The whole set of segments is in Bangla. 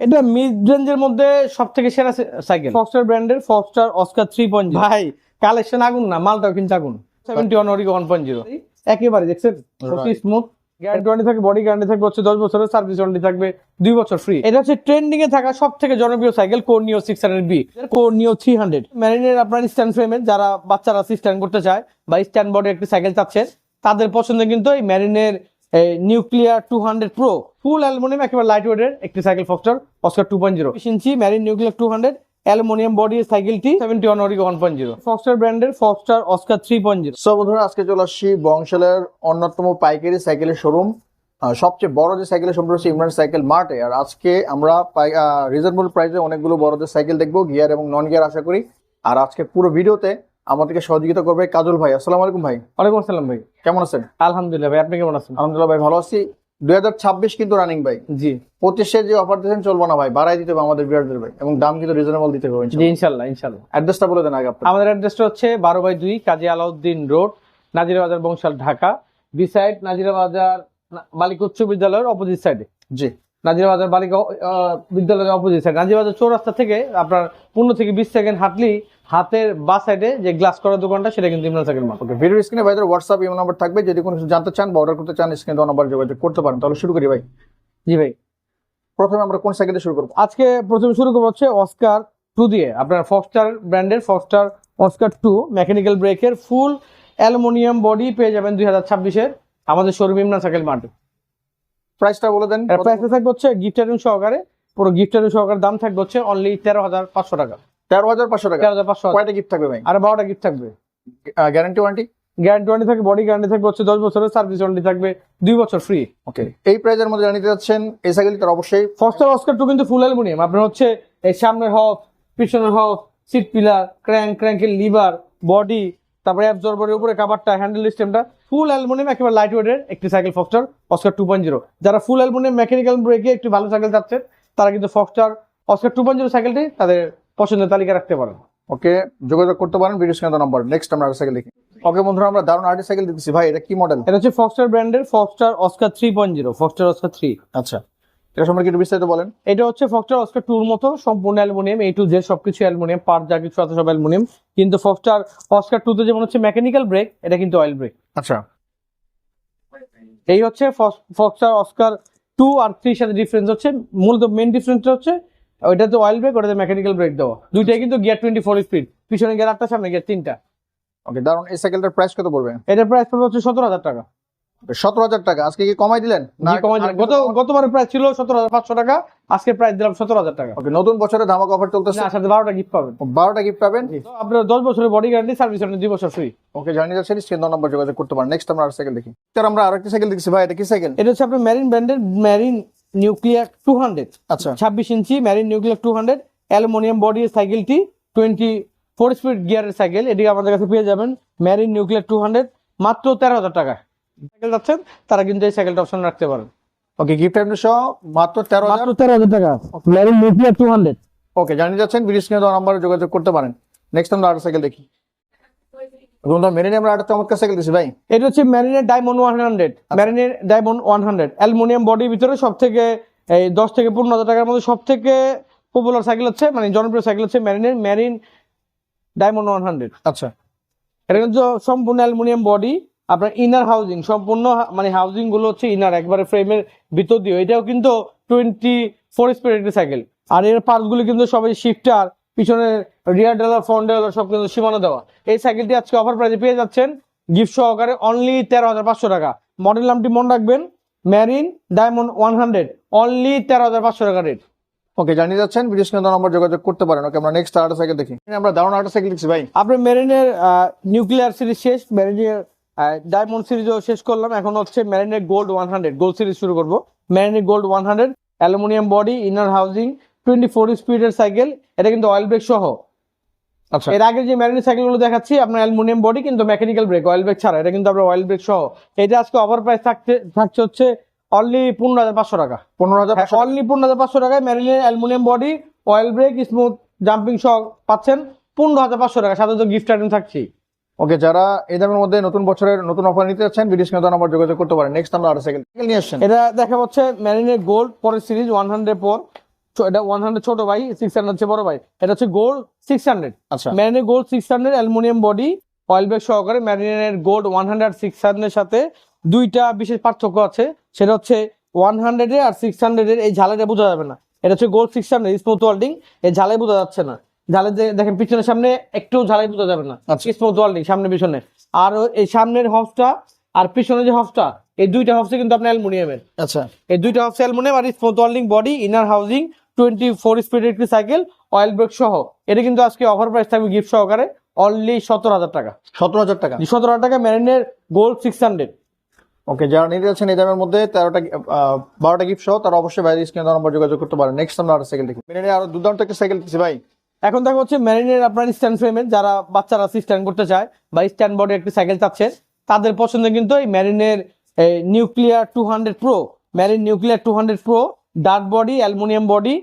এটা মিড রেঞ্জের মধ্যে সব থেকে সেরা সাইকেল ফক্সটার ব্র্যান্ডের ফক্সটার অস্কার থ্রি পয়েন্ট ভাই কালেকশন আগুন না মালটাও কিন্তু আগুন। Seventy one Origo one point zero একেবারে দেখছেন? স্মুথ গ্যারান্টি থাকবে বডি গ্যারান্টি থাকবে হচ্ছে দশ বছরের সার্ভিস ওয়ারেন্টি থাকবে দুই বছর ফ্রি এটা হচ্ছে ট্রেন্ডিং এ থাকা সব থেকে জনপ্রিয় cycle core neo six hundred B core neo three hundred ম্যারিনের আপনার স্ট্যান্ড ফ্রেমের যারা বাচ্চারা স্ট্যান্ড করতে চায় বা স্ট্যান্ড বডি একটি সাইকেল চাচ্ছে তাদের পছন্দে কিন্তু এই ম্যারিনের nuclear two hundred pro full aluminium একেবারে লাইট ওয়েটের একটি cycle Foxter Oscar two point zero inch marine nuclear two hundred aluminium body সাইকেলটি seventy one Origo one point zero Foxter ব্র্যান্ডের Foxter Oscar three point zero সব বন্ধুরা, আজকে চলে আসছি বংশালের অন্যতম পাইকারি সাইকেলের শোরুম সবচেয়ে বড় যে সাইকেলের শোরুম হচ্ছে ইমরান সাইকেল মার্টে আর আজকে আমরা রিজনেবল প্রাইসে অনেকগুলো বড়দের সাইকেল দেখব গিয়ার এবং নন গিয়ার আশা করি। আর আজকে পুরো ভিডিওতে আমাদেরকে সহযোগিতা করবে কাজল ভাই। আসসালামু আলাইকুম ভাই। ওয়ালাইকুম আসসালাম ভাই। কেমন আছেন? আলহামদুলিল্লাহ ভাই আপনি কেমন আছেন? আলহামদুলিল্লাহ ভাই ভালো আছি। দুই হাজার ছাব্বিশ কিন্তু রানিং ভাই। জি। পঁচিশে যে অফার দিয়েছেন চলবো না ভাই বাড়াই দিতে হবে আমাদের বিরাটদের ভাই। এবং দাম কিন্তু রিজনেবল দিতে হবে জি ইনশাল্লাহ ইনশাল্লাহ অ্যাড্রেসটা বলে দেন আগে আপনার আমাদের অ্যাড্রেসটা হচ্ছে বারো বাই দুই কাজী আলাউদ্দিন রোড নাজিরা বাজার বংশাল ঢাকা। বিসাইড নাজিরা বাজার না- বালিকা উচ্চ বিদ্যালয়ের অপোজিট সাইডে জি। নাজিরা বাজার বালিকা বিদ্যালয়ের অপোজিট সাইড নাজিরা বাজার চৌরাস্তা থেকে আপনার পনেরো থেকে বিশ সেকেন্ড হাঁটলি হাতের বা সাইডে যে গ্লাস করার দোকানটা সেটা কিন্তু Imran cycle market okay video স্ক্রিনে ভাইদের হোয়াটসঅ্যাপ ইমেল নাম্বার থাকবে। যদি কোনো কিছু জানতে চান বা অর্ডার করতে চান স্ক্রিনে দেওয়া নাম্বার যোগাযোগ করতে পারেন। তাহলে শুরু করি ভাই। জি ভাই। প্রথমে আমরা কোন সাইকেল শুরু করব? আজকে প্রথমে শুরু করব হচ্ছে অস্কার টু দিয়ে। আপনার ফক্সটার ব্র্যান্ডের ফক্সটার অস্কার টু মেকানিক্যাল ব্রেকের ফুল অ্যালুমিনিয়াম বডি পেয়ে যাবেন দুই হাজার ছাব্বিশের আমাদের শোরুম ইমরান সাইকেল মার্কেট প্রাইসটা বলে দেন। প্রাইসটা থাকবে হচ্ছে গিফট আইটেম সহকারে। পুরো গিফট আইটেম সহকারে দাম থাকবে হচ্ছে অনলি তেরো হাজার পাঁচশো টাকা। তেরো হাজার পাঁচশো টাকা। তেরো হাজার পাঁচশো কয়টা গিফট থাকবে ভাই? আর বারোটা গিফট থাকবে। গ্যারান্টি ওয়ারেন্টি গ্যারান্টি ওয়ারেন্টি থাকবে বডি গ্যারান্টি থাকবে হচ্ছে দশ বছরের সার্ভিস ওয়ারেন্টি থাকবে দুই বছর ফ্রি ওকে এই প্রাইজের মধ্যে যাচ্ছেন এই সাইকেলটার অবশ্যই। ফস্টার অস্কার টু কিন্তু ফুল অ্যালুমিনিয়াম আপনার হচ্ছে এই সামনের হক পিছনের হক সিট পিলার ক্র্যাঙ্ক ক্র্যাঙ্কের লিভার বডি তারপরে অ্যাবজর্বারের উপরে কাভারটা হ্যান্ডেল সিস্টেমটা ফুল অ্যালুমিনিয়াম একেবারে লাইট ওয়েটের একটি cycle Foxter Oscar two point zero যারা ফুল অ্যালুমিনিয়াম মেকানিক্যাল ব্রেকে একটি ভালো সাইকেল যাচ্ছে তারা কিন্তু Foxter Oscar two point zero সাইকেলটি তাদের পছন্দের তালিকা রাখতে পারেন। ওকে যোগাযোগ করতে পারেন ভিডিও স্ক্রিনে নাম্বার নেক্সট আমরা আরেকটা সাইকেল দেখি। ওকে বন্ধুরা আমরা দারুণ আর্টি সাইকেল দেখতেছি। ভাই এটা কি মডেল এটা হচ্ছে ফক্সটার ব্র্যান্ডের Foxter Oscar three point zero Foxter Oscar three আচ্ছা এটা সম্পর্কে একটু বিস্তারিত বলেন। এটা হচ্ছে ফক্সটার অস্কার টুর মতো সম্পূর্ণ অ্যালুমিনিয়াম এই টু জে সবকিছু অ্যালুমিনিয়াম পার্ট যা কিছু আছে সব অ্যালুমিনিয়াম। কিন্তু ফক্সটার অস্কার টুতে যেমন হচ্ছে মেকানিক্যাল ব্রেক এটা কিন্তু অয়েল ব্রেক আচ্ছা। এই হচ্ছে ফক্সটার অস্কার টু আর থ্রির সাথে ডিফারেন্স হচ্ছে। মূলত মেন ডিফারেন্সটা হচ্ছে ওইটাতে অয়েল ব্রেক ওটাতে মেকানিক্যাল ব্রেক দেওয়া দুইটাই কিন্তু গিয়ার টোয়েন্টি ফোর স্পিড পিছনে গিয়ার আটটা সামনে গিয়ার তিনটা। ওকে দারুণ। এই সাইকেলটার প্রাইস কত পড়বে? এটার প্রাইস পড়বে হচ্ছে সতেরো হাজার টাকা। সতেরো হাজার টাকা। আজকে কি কমাই দিলেন? জি, কমাই দিলাম। গত গতবারের প্রাইস ছিল সতেরো হাজার পাঁচশো টাকা। আজকে প্রাইস দিলাম সতেরো হাজার টাকা। ওকে নতুন বছরে ধামাক অফার চলতেছে? না, সাথে বারোটা গিফট পাবেন। বারোটা গিফট পাবেন? আপনার দশ বছরের বডি গ্যারান্টি সার্ভিস দুই বছর ফ্রি ওকে জানিয়ে যাচ্ছেন স্ক্রিন নাম্বার যোগাযোগ করতে পারেন। নেক্সট আমরা আর সাইকেল দেখি। স্যার আমরা আরেকটা সাইকেল দেখছি। ভাই এটা কি সাইকেল এটা হচ্ছে আপনার ম্যারিন ব্র্যান্ডের ম্যারিন নিউক্লিয়ার টু হান্ড্রেড আচ্ছা। ছাব্বিশ inch marine nuclear two hundred aluminium body সাইকেলটি twenty four speed গিয়ারের সাইকেল এটি আমাদের কাছে পেয়ে যাবেন ম্যারিন নিউক্লিয়ার টু হান্ড্রেড মাত্র তেরো হাজার টাকা। সাইকেল যাচ্ছেন তারা কিন্তু এই সাইকেলটা অপশন রাখতে পারেন। ওকে গিফট আইটেম সহ মাত্র তেরো মাত্র তেরো হাজার টাকা marine nuclear two hundred okay জানিয়ে যাচ্ছেন স্ক্রিনে দেওয়া নাম্বারে যোগাযোগ করতে পারেন। নেক্সট আমরা আরেকটা সাইকেল দেখি। আমরা চমৎকার সাইকেল ভাই। এটা হচ্ছে ডায়মন্ড ওয়ান হান্ড্রেড। ম্যারিনের ডায়মন্ড ওয়ান হান্ড্রেড। অ্যালুমিনিয়াম বডির ভিতরে সব থেকে এই দশ থেকে পনেরো হাজার টাকার মধ্যে সব থেকে পপুলার সাইকেল হচ্ছে মানে জনপ্রিয় সাইকেল হচ্ছে ম্যারিনের ম্যারিন ডায়মন্ড ওয়ান হান্ড্রেড। আচ্ছা। এটা কিন্তু সম্পূর্ণ অ্যালুমিনিয়াম বডি আপনার ইনার হাউজিং সম্পূর্ণ মানে হাউজিংগুলো হচ্ছে ইনার একবারে ফ্রেমের ভিতর দিয়ে। এটাও কিন্তু টোয়েন্টি ফোর স্পিড সাইকেল আর এর পার্টসগুলো কিন্তু সবাই শিফটার পিছনে রিয়ার ডেলার ফ্রন্ট ডেলার সব কিন্তু সীমানা দেওয়া। এই সাইকেলটি আজকে অফার প্রাইসে পেয়ে যাচ্ছেন। গিফট সহকারে অনলি তেরো হাজার পাঁচশো টাকা। মডেল নামটি মনে রাখবেন marine diamond one hundred only তেরো হাজার পাঁচশো টাকা রেট ওকে জানিয়ে যাচ্ছেন ভিডিও স্ক্রিনে নম্বর যোগাযোগ করতে পারেন। ওকে আমরা নেক্সট আরেকটা সাইকেল দেখি। আমরা দারুণ আরেকটা সাইকেল দেখছি ভাই। আপনার মেরিনের নিউক্লিয়ার সিরিজ শেষ মেরিনের ডায়মন্ড সিরিজও শেষ করলাম। এখন হচ্ছে মেরিনের gold one hundred gold series শুরু করব। মেরিনের gold one hundred aluminium body inner housing twenty four স্পিডের সাইকেল এটা কিন্তু অয়েল ব্রেক সহ। আচ্ছা। এর আগে যে সাইকেলগুলো দেখাচ্ছি আপনার অ্যালুমিনিয়াম বডি কিন্তু মেকানিক্যাল ব্রেক অয়েল ব্রেক ছাড়া এটা কিন্তু আপনার অয়েল ব্রেক সহ। এটা আজকে অফার প্রাইস থাকতে থাকছে হচ্ছে অনলি পনেরো হাজার পাঁচশো টাকা। পনেরো হাজার হ্যাঁ অনলি পনেরো হাজার পাঁচশো টাকায় ম্যারিনের aluminium body oil brake smooth jumping সহ পাচ্ছেন পনেরো হাজার পাঁচশো টাকা। সাথে তো গিফট আইটেম থাকছেই ওকে যারা এই দামের মধ্যে নতুন বছরের নতুন অফার নিতে চাচ্ছেন যোগাযোগ করতে পারেন। নেক্সট আমরা আরেকটা সাইকেল সাইকেল নিয়ে আসছেন এটা দেখা হচ্ছে ম্যারিনের গোল্ড পরের সিরিজ ওয়ান হান্ড্রেড ছো- এটা ওয়ান হান্ড্রেড ছোট ভাই সিক্স হান্ড্রেড হচ্ছে বড় ভাই। এটা হচ্ছে গোল্ড সিক্স হান্ড্রেড আচ্ছা। ম্যারিনের gold six hundred aluminium body oil bag সহকারে ম্যারিনের gold one hundred six hundred সাথে দুইটা বিশেষ পার্থক্য আছে। সেটা হচ্ছে ওয়ান হান্ড্রেডের আর সিক্স হান্ড্রেডের এই ঝালেটা বোঝা যাবে না। এটা হচ্ছে gold six hundred smooth welding এই ঝালে বোঝা যাচ্ছে না। ঝালে দেখেন পিছনের সামনে একটু ঝালাই বোঝা যাবে না। আচ্ছা। স্মুথ ওয়ার্ল্ডিং সামনে পিছনে। আর এই সামনের হফটা আর পিছনে যে হফটা এই দুইটা হফসে কিন্তু আপনার অ্যালুমিনিয়ামের আচ্ছা। এই দুইটা হচ্ছে অ্যালুমিনিয়াম আর smooth welding body inner housing twenty four স্পিডের একটি সাইকেল অয়েল ব্রেক সহ। এটা কিন্তু আজকে অফার প্রাইস থাকবে গিফট সহকারে অনলি সতেরো হাজার টাকা। সতেরো হাজার টাকা? সতেরো হাজার টাকা ম্যারিনের গোল্ড সিক্স হান্ড্রেড ওকে যারা নিতে যাচ্ছেন এই দামের মধ্যে তেরোটা বারোটা গিফট সহ তারা অবশ্যই বাইরে স্ক্রিনে নম্বর যোগাযোগ করতে পারেন। নেক্সট আমরা আরও সাইকেল দেখি। মিনিটে আরও দুর্দান্ত একটা সাইকেল দিচ্ছি ভাই। এখন দেখা হচ্ছে ম্যারিনের আপনার স্ট্যান্ড ফ্রেমের যারা বাচ্চারা স্ট্যান্ড করতে চায় বা স্ট্যান্ড বডি একটি সাইকেল চাচ্ছে তাদের পছন্দ কিন্তু এই ম্যারিনের nuclear two hundred pro Marin nuclear two hundred pro dirt body aluminium body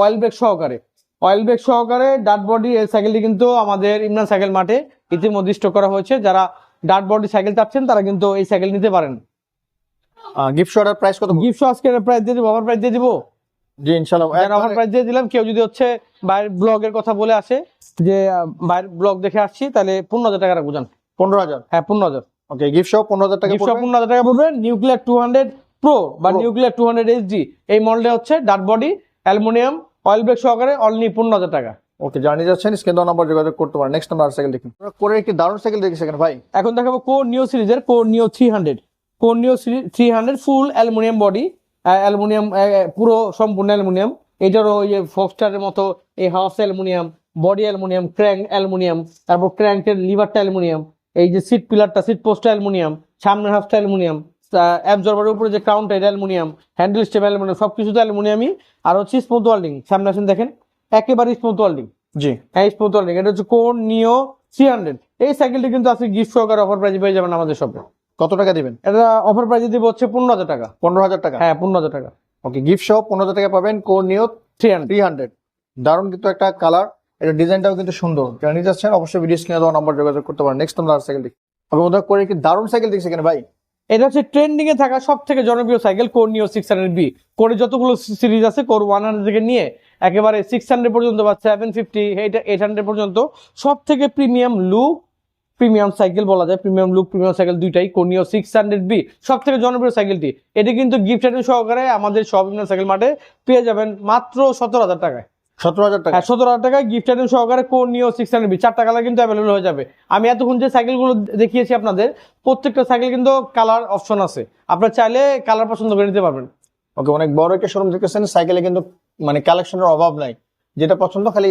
oil brake সহকারে। অয়েল ব্রেক সহকারে ডার্ট বডি এই সাইকেলটি কিন্তু আমাদের ইমরান সাইকেল মাঠে ইতিমধ্যে স্টক করা হয়েছে। যারা ডার্ট বডি সাইকেল চাচ্ছেন তারা কিন্তু এই সাইকেল নিতে পারেন। গিফট প্রাইস কত? গিফট আজকে প্রাইস দিয়ে দিব অফার প্রাইস দিয়ে দিব? জি ইনশাল্লাহ। যারা অফার প্রাইস দিয়ে দিলাম কেউ যদি হচ্ছে বাইরের ব্লগের কথা বলে আসে যে বাইরের ব্লগ দেখে আসছি তাহলে পনেরো হাজার টাকা বুঝান পনেরো হাজার? হ্যাঁ পনেরো হাজার। ওকে গিফট পনেরো হাজার টাকা গিফট। পনেরো হাজার টাকা পড়বে নিউক্লিয়ার টু হান্ড্রেড প্রো বা নিউক্লিয়ার টু হান্ড্রেড এইচডি এই মডেলটা হচ্ছে dirt body aluminium oil brake সহকারে অনলি পনেরো হাজার টাকা। ওকে নিতে যাচ্ছেন স্ক্রিন নম্বর যোগাযোগ করতে পারেন। নেক্সট আর সাইকেল দেখি করে একটি দারুণ সাইকেল দেখি সেখানে ভাই। এখন দেখাবো কো নিও সিরিজের কো নিও থ্রি হান্ড্রেড কো নিও three hundred full aluminium body aluminium পুরো সম্পূর্ণ অ্যালুমিনিয়াম এটারও ওই যে ফক্সটারের মতো এই house aluminium body aluminium crank aluminium তারপর ক্র্যাঙ্কের লিভারটা অ্যালুমিনিয়াম এই যে সিট পিলারটা সিট পোস্টটা অ্যালুমিনিয়াম সামনের হাফটা অ্যালুমিনিয়াম অ্যাবজর্বারের উপরে যে ক্রাউনটা এটা অ্যালুমিনিয়াম হ্যান্ডেল স্টেপ অ্যালুমিনিয়াম সব কিছু তো অ্যালুমিনিয়ামই। আর হচ্ছে স্মুথ ওয়ার্ল্ডিং সামনে আসেন দেখেন একেবারে স্মুথ ওয়ার্ল্ডিং জি। হ্যাঁ স্মুথ ওয়ার্ল্ডিং এটা হচ্ছে কোন নিও থ্রি হান্ড্রেড এই সাইকেলটি কিন্তু আজকে গিফট সহকারে অফার প্রাইজে পেয়ে যাবেন আমাদের শপে কত টাকা দিবেন? এটা অফার প্রাইজে দিব হচ্ছে পনেরো হাজার টাকা। পনেরো হাজার টাকা? হ্যাঁ পনেরো হাজার টাকা। ওকে গিফট সহ পনেরো হাজার টাকা পাবেন core neo three hundred three hundred দারুণ কিন্তু একটা কালার এটা ডিজাইনটাও কিন্তু সুন্দর। যারা নিতে যাচ্ছেন অবশ্যই ভিডিও স্ক্রিনে দেওয়া নম্বর যোগাযোগ করতে পারেন। নেক্সট আমরা সাইকেল দেখি। ওকে বন্ধুরা করে একটি দারুণ সাইকেল দেখছি এখানে ভাই? এটা হচ্ছে ট্রেন্ডিং এ থাকা সব থেকে জনপ্রিয় cycle core neo six hundred B কোরে যতগুলো সিরিজ আছে কোর ওয়ান হান্ড্রেড থেকে নিয়ে একেবারে সিক্স হান্ড্রেড পর্যন্ত বা সেভেন ফিফটি এইট হান্ড্রেড পর্যন্ত সব থেকে প্রিমিয়াম লুক প্রিমিয়াম সাইকেল বলা যায়। প্রিমিয়াম লুক প্রিমিয়াম সাইকেল দুইটাই কোনিও সিক্স হান্ড্রেড বি সব থেকে জনপ্রিয় সাইকেলটি এটি কিন্তু গিফট সহকারে আমাদের সব সাইকেল মাঠে পেয়ে যাবেন মাত্র সতেরো হাজার টাকায়। সতেরো হাজার টাকা। হ্যাঁ সতেরো হাজার গিফট আইটেম সহকারে কোন নিও সিক্স হান্ড্রেড বি চারটা কালার কিন্তু অ্যাভেলেবল হয়ে যাবে। আমি এতক্ষণ যে সাইকেলগুলো দেখিয়েছি আপনাদের প্রত্যেকটা সাইকেল কিন্তু কালার অপশন আছে। আপনার চাইলে কালার পছন্দ করে নিতে পারবেন। ওকে অনেক বড় একটা শোরুম দেখতেছেন সাইকেলে কিন্তু মানে কালেকশনের অভাব নাই। যেটা পছন্দ খালি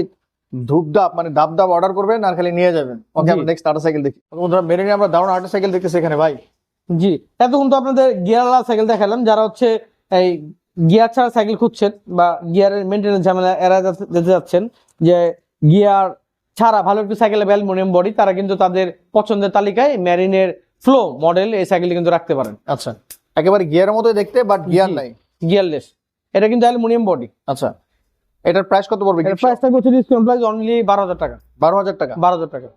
ধূপ দাপ মানে দাব দাব অর্ডার করবেন আর খালি নিয়ে যাবেন। ওকে। আমরা নেক্সট সাইকেল দেখি। বন্ধুরা আমরা দারুণ সাইকেল দেখতেছি এখানে ভাই। জি এতক্ষণ তো আপনাদের গিয়ারওয়ালা সাইকেল দেখালাম যারা হচ্ছে এই গিয়ার ছাড়া সাইকেল খুঁজছেন বা গিয়ারের মেনটেন্স ঝামেলা এরা যেতে যাচ্ছেন যে গিয়ার ছাড়া ভালো একটু সাইকেল অ্যালুমিনিয়াম বডি তারা কিন্তু তাদের পছন্দের তালিকায় ম্যারিনের ফ্লো মডেল এই সাইকেলটি কিন্তু রাখতে পারেন। আচ্ছা একেবারে গিয়ারের মতো দেখতে বাট গিয়ার। নাই। গিয়ারলেস। এটা কিন্তু অ্যালুমিনিয়াম বডি। আচ্ছা এটার প্রাইস কত পড়বে প্রাইস থাকবে হচ্ছে ডিসকাউন্ট প্রাইস অনলি বারো হাজার টাকা। বারো হাজার টাকা। বারো হাজার টাকা।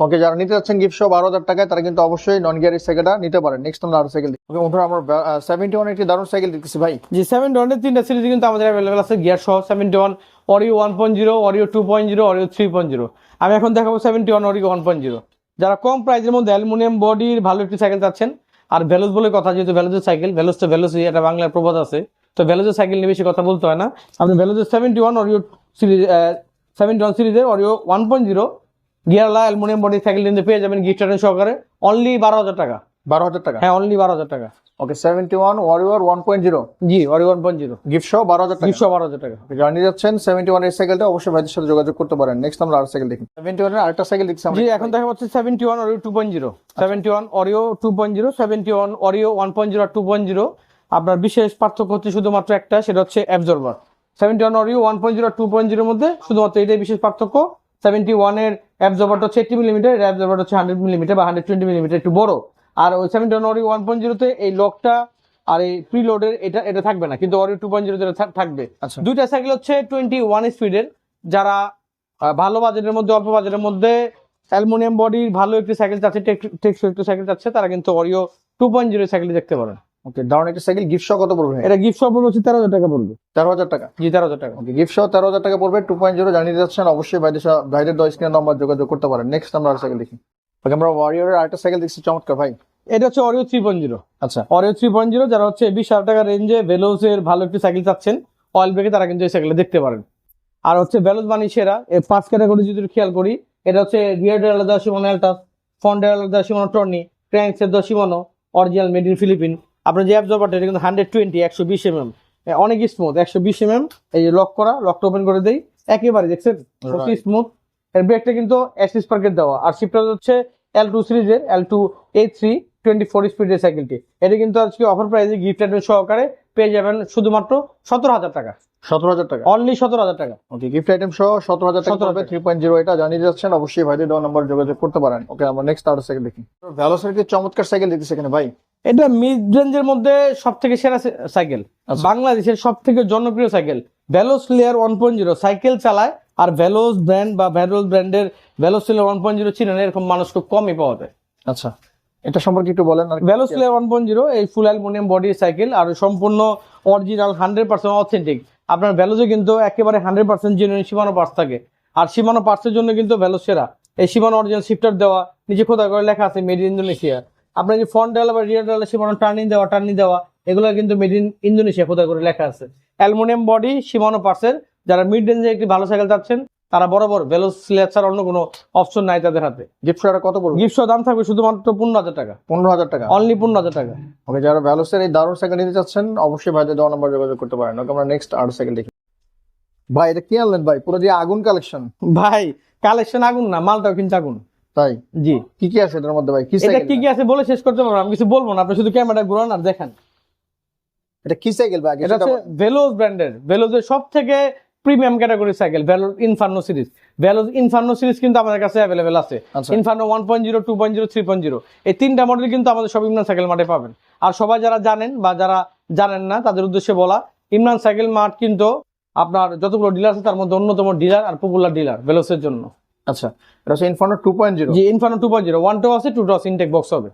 ওকে যারা নিতে যাচ্ছেন গিফট সহ বারো হাজার টাকায়, তারা কিন্তু অবশ্যই নন গিয়ারের সাইকেলটা নিতে পারেন। নেক্সট আমরা আরও সাইকেল ওকে বন্ধুরা, আমরা সেভেন্টি ওয়ান একটি দারুণ সাইকেল দেখতেছি ভাই। জি সেভেন ওয়ানের তিনটা সিরিজ কিন্তু আমাদের অ্যাভেলেবেল আছে। গিয়ার সহ seventy one warrior one point zero warrior two point zero warrior three point zero আমি এখন দেখাবো seventy one warrior one point zero যারা কম প্রাইসের মধ্যে অ্যালুমিনিয়াম বডির ভালো একটি সাইকেল চাচ্ছেন, আর ভ্যালুস বলে কথা, যেহেতু ভ্যালুজের সাইকেল ভ্যালুস তো ভ্যালুস এটা বাংলার প্রবাদ আছে। তো ভ্যালুজের সাইকেল নিয়ে বেশি কথা বলতে হয় না। আপনি ভ্যালুজের seventy one warrior series seventy one সিরিজের অরিও ওয়ান পয়েন্ট জিরো গিয়ারলা অ্যালুমিনিয়াম বডি সাইকেল নিতে পেয়ে যাবেন গিফট সহকারে। অনলি বারো হাজার টাকা। বারো হাজার টাকা? হ্যাঁ অনলি বারো হাজার টাকা। Okay seventy one warrior one point zero জি warrior one point zero gift সহ বারো হাজার টাকা। দুশো বারো হাজার টাকা। নিতে যাচ্ছেন সেভেন্টি ওয়ানের সাইকেলটা অবশ্যই ভাইদের সাথে যোগাযোগ করতে পারেন। নেক্সট আমরা আর সাইকেল দেখি। সেভেন্টি ওয়ানের আরেকটা সাইকেল দেখছি জি এখন দেখা যাচ্ছে seventy one warrior two point zero seventy one warrior two point zero seventy one warrior one point zero two point zero আপনার বিশেষ পার্থক্য হচ্ছে শুধুমাত্র একটা সেটা হচ্ছে absorber seventy one warrior one point zero two point জিরোর মধ্যে শুধুমাত্র এটাই বিশেষ পার্থক্য। সেভেন্টি ওয়ানের অ্যাবজর্ভারটা হচ্ছে এইটি মিলিমিটার এর অ্যাবজর্ভার হচ্ছে হান্ড্রেড মিলিমিটার বা হান্ড্রেড টোয়েন্টি মিলিমিটার একটু বড়। আর ওই seventy one warrior one point জিরোতে এই লকটা আর এই প্রিলোডের এটা এটা থাকবে না কিন্তু অরিও টু পয়েন্ট জিরোতে থাকবে। আচ্ছা। দুইটা সাইকেল হচ্ছে টোয়েন্টি ওয়ান স্পিডের যারা ভালো বাজেটের মধ্যে অল্প বাজেটের মধ্যে অ্যালুমিনিয়াম বডির ভালো একটি সাইকেল চাচ্ছে টেকসই একটি সাইকেল চাচ্ছে তারা কিন্তু warrior two point zero cycle দেখতে পারেন। ওকে দারুণ একটা সাইকেল গিফট সহ কত পড়বে? এটা গিফট শপ হচ্ছে তেরো হাজার টাকা পড়বে। তেরো হাজার টাকা? জি তেরো হাজার টাকা। ওকে গিফট সহ তেরো হাজার টাকা পড়বে টু পয়েন্ট জিরো জানিয়ে যাচ্ছেন অবশ্যই ভাইদের ভাইদের দশ স্ক্রিনের নাম্বার যোগাযোগ করতে পারেন। নেক্সট আমরা আর সাইকেল দেখি। ওকে আমরা ওয়ারিয়রের আরেকটা সাইকেল দেখছি চমৎকার ভাই। এটা হচ্ছে অরিও থ্রি পয়েন্ট জিরো আচ্ছা। অরিও থ্রি পয়েন্ট জিরো যারা হচ্ছে বিশ হাজার টাকা রেঞ্জে ভেলোসের ভালো একটি সাইকেল চাচ্ছেন অয়েল ব্রেকে তারা কিন্তু এই সাইকেলটা দেখতে পারেন। আর হচ্ছে ভেলোস বানি সেরা পাঁচ ক্যাটাগরি যদি খেয়াল করি এটা হচ্ছে রিয়ার্ডের আলাদা সীমানো অ্যালটাস ফ্রন্টের আলাদা সীমানো টর্নি ক্র্যাঙ্কসের দশ Shimano original made in Philippine আপনার যে অ্যাবজর্বারটা এটা কিন্তু হান্ড্রেড টোয়েন্টি একশো বিশ এমএম অনেক স্মুথ একশো বিশ এমএম এই যে লক করা লকটা ওপেন করে দেই। একেবারে দেখছেন? Right. স্মুথ এর ব্রেকটা কিন্তু অ্যাসিস পার্কের দেওয়া। আর শিপটা হচ্ছে এল টু সিরিজের L two A three twenty four স্পিডের সাইকেলটি এটা কিন্তু আজকে অফার প্রাইসে গিফট আইটেম সহকারে পেয়ে যাবেন শুধুমাত্র সতেরো হাজার টাকা। সতেরো হাজার টাকা? অনলি সতেরো হাজার টাকা। ওকে গিফট আইটেম সহ সতেরো হাজার টাকা 17,000 পড়বে থ্রি পয়েন্ট জিরো এটা জানিয়ে যাচ্ছেন। অবশ্যই ভাইদের দেওয়া নাম্বার যোগাযোগ করতে পারেন। ওকে আমরা নেক্সট আরেকটা সাইকেল দেখি। ভ্যালোসের কি চমৎকার সাইকেল দেখতেছি এখানে ভাই। এটা মিড রেঞ্জের মধ্যে সব থেকে সেরা সাইকেল আচ্ছা। বাংলাদেশের সব থেকে জনপ্রিয় cycle Veloce layer one point zero cycle চালায় আর ভ্যালোস ব্র্যান্ড বা ভ্যালোস ব্র্যান্ডের Veloce layer one point zero চিনেন এরকম মানুষ খুব কমই পাওয়া যায়। আচ্ছা এটা সম্পর্কে একটু বলেন Veloce layer one point zero এই ফুল অ্যালুমিনিয়াম বডি সাইকেল আর সম্পূর্ণ অরিজিনাল হান্ড্রেড পার্সেন্ট অথেন্টিক আপনার ভ্যালোসে কিন্তু একেবারে hundred percent genuine Shimano parts থাকে। আর সীমানো পার্সের জন্য কিন্তু ভ্যালোস সেরা। এই সীমানো অরিজিনাল শিফটার দেওয়া নিচে খোদা করে লেখা আছে মেড ইন ইন্দোনেশিয়া আপনার যে ফ্রন্ট ডালা বা রিয়ার ডালা সীমানো টার্নিং দেওয়া টার্নিং দেওয়া এগুলো কিন্তু মেড ইন ইন্দোনেশিয়া খোদা করে লেখা আছে। অ্যালুমিনিয়াম বডি সীমানো পার্টসের যারা মিড রেঞ্জে একটি ভালো সাইকেল চাচ্ছেন তারা বরাবর ছাড়া অন্য কোনো অপশন নাই তাদের হাতে। গিফট কত পড়বে? গিফট দাম থাকবে শুধুমাত্র পনেরো হাজার টাকা। পনেরো হাজার টাকা? অনলি পনেরো হাজার টাকা। ওকে যারা ভ্যালোসের এই দারুণ সাইকেল নিতে চাচ্ছেন অবশ্যই ভাইদের দেওয়া নম্বর যোগাযোগ করতে পারেন। ওকে আমরা নেক্সট আর সাইকেল দেখি। ভাই এটা কি আনলেন ভাই? পুরো দিয়ে আগুন কালেকশন ভাই কালেকশন আগুন না মালটাও কিন্তু আগুন। তাই? জি। কি কি আছে এটার মধ্যে ভাই কি এটা কি কি আছে বলে শেষ করতে পারব আমি কিছু বলব না আপনি শুধু ক্যামেরা ঘুরান আর দেখেন। এটা কি সাইকেল ভাই? এটা হচ্ছে ভেলোজ ব্র্যান্ডের ভেলোজের সব থেকে premium category cycle Inferno series Inferno series কিন্তু আমাদের কাছে অ্যাভেলেবেল আছে। Inferno one point zero two point zero three point zero এই তিনটা মডেল কিন্তু আমাদের সব ইমরান সাইকেল মাঠে পাবেন। আর সবাই যারা জানেন বা যারা জানেন না তাদের উদ্দেশ্যে বলা ইমরান সাইকেল মাঠ কিন্তু আপনার যতগুলো ডিলার আছে তার মধ্যে অন্যতম ডিলার আর পপুলার ডিলার ভেলোসের জন্য। আচ্ছা এটা হচ্ছে ইনফার্নো টু পয়েন্ট জিরো জি Inferno two point zero one two আছে টু আছে ইনটেক বক্স হবে।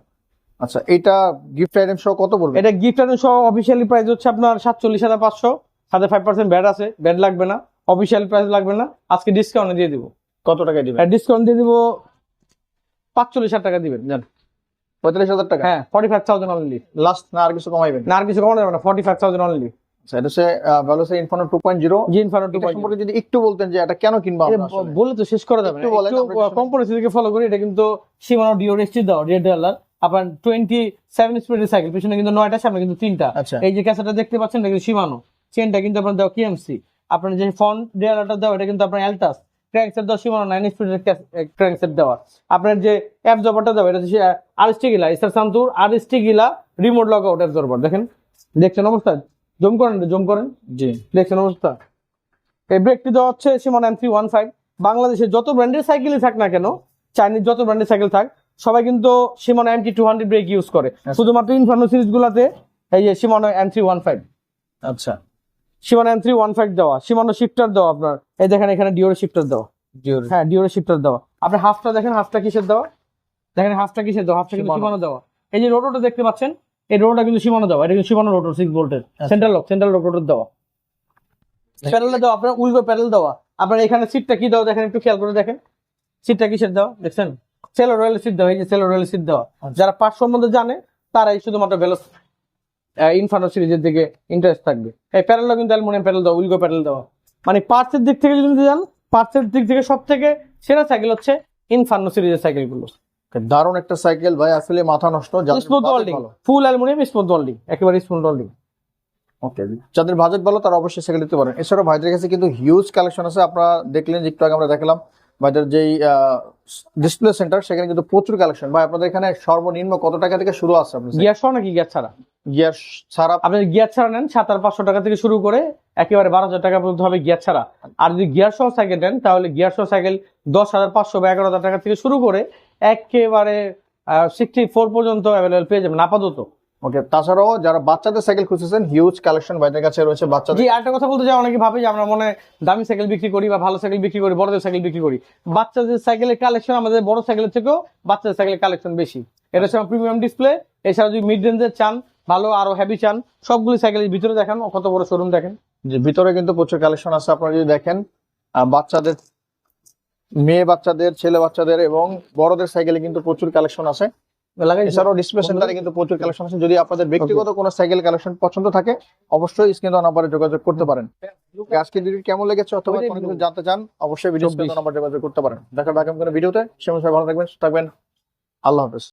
আচ্ছা এটা গিফট আইটেম সহ কত পড়বে? এটা গিফট আইটেম সহ অফিসিয়ালি প্রাইস হচ্ছে আপনার সাতচল্লিশ হাজার পাঁচশো। সাথে ফাইভ পার্সেন্ট ব্যাড আছে ব্যাড লাগবে না। অফিসিয়াল প্রাইস লাগবে না। আজকে ডিসকাউন্ট দিয়ে দিব। কত টাকায় দিবেন? ডিসকাউন্ট দিয়ে দিব পাঁচচল্লিশ হাজার টাকা দিবেন জান। পঁয়তাল্লিশ হাজার টাকা? হ্যাঁ forty five thousand only last না আর কিছু কমাইবেন? না আর কিছু কমানো যাবে না ফর্টি ফাইভ থাউজেন্ড অনলি এটা হচ্ছে জি সম্পর্কে যদি একটু বলতেন যে এটা কেন কিনবো আমরা বলে তো শেষ করা যাবে না। একটু ফলো করি এটা কিন্তু সীমানো দাও রেড ডালার আপনার টোয়েন্টি সেভেন স্পিডের সাইকেল পিছনে কিন্তু নয়টা সামনে কিন্তু তিনটা। আচ্ছা। এই যে ক্যাসেটটা দেখতে পাচ্ছেন এটা কিন্তু সীমানো। চেনটা কিন্তু আপনার দেওয়া কিএমসি আপনার যে এটা কিন্তু আপনার অ্যালটাস ক্র্যাঙ্কসেট সীমানো নাইন স্পিডের ক্র্যাঙ্কসেট দেওয়া। আপনার যে এটা হচ্ছে আরএসটি গিলা ইসার সান্তুর RST Gila remote lock out দেখেন দেখছেন অবস্থা? জম করেন জম করেন। জি। দেখছেন অবস্থা? এই ব্রেকটি দেওয়া হচ্ছে Shimano M three one five বাংলাদেশের যত ব্র্যান্ডের সাইকেলই থাক না কেন চাইনিজ যত ব্র্যান্ডের সাইকেল থাক সবাই কিন্তু Shimano M T two hundred brake use করে। শুধুমাত্র ইনফার্নো সিরিজ গুলাতে এই যে Shimano M three one five আচ্ছা। Shimano M three one five দেওয়া সীমানো শিফটার দেওয়া আপনার। এই দেখেন এখানে ডিওর শিফটার দেওয়া। ডিওর হ্যাঁ ডিওর শিফটার দেওয়া। আপনি হাফটা দেখেন হাফটা কিসের দেওয়া? দেখেন হাফটা কিসের দেওয়া? হাফটা কিন্তু। সীমানো দেওয়া। এই যে রোটোটা দেখতে পাচ্ছেন এই রোটোটা কিন্তু সীমানো দেওয়া এটা কিন্তু সীমানো রোটোর সিক্স ভোল্টের। Central lock central lock rotor দেওয়া। প্যাডেল দেওয়া আপনার উল্টো প্যাডেল দেওয়া। আপনার এখানে সিটটা কি দেওয়া দেখেন একটু খেয়াল করে দেখেন। সিটটা কিসের দেওয়া দেখছেন? সেলো রয়েল সিট দেওয়া এই যে সেলো রয়েল সিট দেওয়া। আচ্ছা। যারা পাঁচ সম্বন্ধে জানে তারাই শুধুমাত্র ভেলোস ইনফানো সিরিজের দিকে ইন্টারেস্ট থাকবে। এই প্যাডেলও কিন্তু অ্যালমোনিয়াম প্যাডেল দেওয়া উইলগো প্যাডেল দেওয়া। মানে পার্টসের দিক থেকে যদি যান পার্টসের দিক থেকে সব থেকে সেরা সাইকেল হচ্ছে ইনফানো সিরিজের সাইকেলগুলো দারুণ একটা সাইকেল ভাই আসলে মাথা নষ্ট। Smooth full aluminium smooth welding একেবারে স্মুথ ওয়ার্ল্ডিং ওকে যাদের বাজেট ভালো তারা অবশ্যই সাইকেল নিতে পারেন। এছাড়াও ভাইদের কাছে কিন্তু হিউজ কালেকশন আছে। আপনারা দেখলেন একটু আগে আমরা দেখলাম ভাইদের যেই ডিসপ্লে সেন্টার সেখানে কিন্তু প্রচুর কালেকশন ভাই আপনাদের এখানে সর্বনিম্ন কত টাকা থেকে শুরু আছে আপনার গিয়ার সহ নাকি গিয়ার ছাড়া? গিয়ার ছাড়া আপনি গিয়ার ছাড়া নেন সাত আর পাঁচশো টাকা থেকে শুরু করে একেবারে বারো হাজার টাকা পর্যন্ত হবে গিয়ার ছাড়া। আর যদি গিয়ার সহ সাইকেল নেন তাহলে গিয়ার সহ সাইকেল দশ হাজার পাঁচশো বা এগারো হাজার টাকা থেকে শুরু করে একেবারে সিক্সটি ফোর পর্যন্ত অ্যাভেলেবল পেয়ে যাবেন আপাতত। ওকে তাছাড়াও যারা বাচ্চাদের সাইকেল খুঁজতেছেন হিউজ কালেকশন ভাইদের কাছে রয়েছে জি বাচ্চাদের আরেকটা কথা বলতে চাই অনেকে ভাবে যে আমরা মনে দামি সাইকেল বিক্রি করি বা ভালো সাইকেল বিক্রি করি বড়দের সাইকেল বিক্রি করি। বাচ্চাদের সাইকেলের কালেকশন আমাদের বড় সাইকেলের থেকেও বাচ্চাদের সাইকেলের কালেকশন বেশি। এটা হচ্ছে প্রিমিয়াম ডিসপ্লে এছাড়া যদি মিড রেঞ্জের চান ভালো আরও হেভি চান সবগুলি সাইকেলের ভিতরে দেখেন কত বড় শোরুম দেখেন। যে ভিতরে কিন্তু প্রচুর কালেকশন আছে আপনারা যদি দেখেন বাচ্চাদের মেয়ে বাচ্চাদের ছেলে বাচ্চাদের এবং বড়দের সাইকেলে কিন্তু প্রচুর কালেকশন আছে। এছাড়াও ডিসপ্লে সেন্টারে কিন্তু প্রচুর কালেকশন আছে। যদি আপনাদের ব্যক্তিগত কোনো সাইকেল কালেকশন পছন্দ থাকে অবশ্যই স্ক্রিন নাম্বারে যোগাযোগ করতে পারেন। আজকে ভিডিও কেমন লেগেছে অথবা কোনো জানতে চান অবশ্যই ভিডিও স্ক্রিন নাম্বার যোগাযোগ করতে পারেন। দেখা বাকি কোনো ভিডিওতে সে ভালো থাকবেন থাকবেন। আল্লাহ হাফেজ।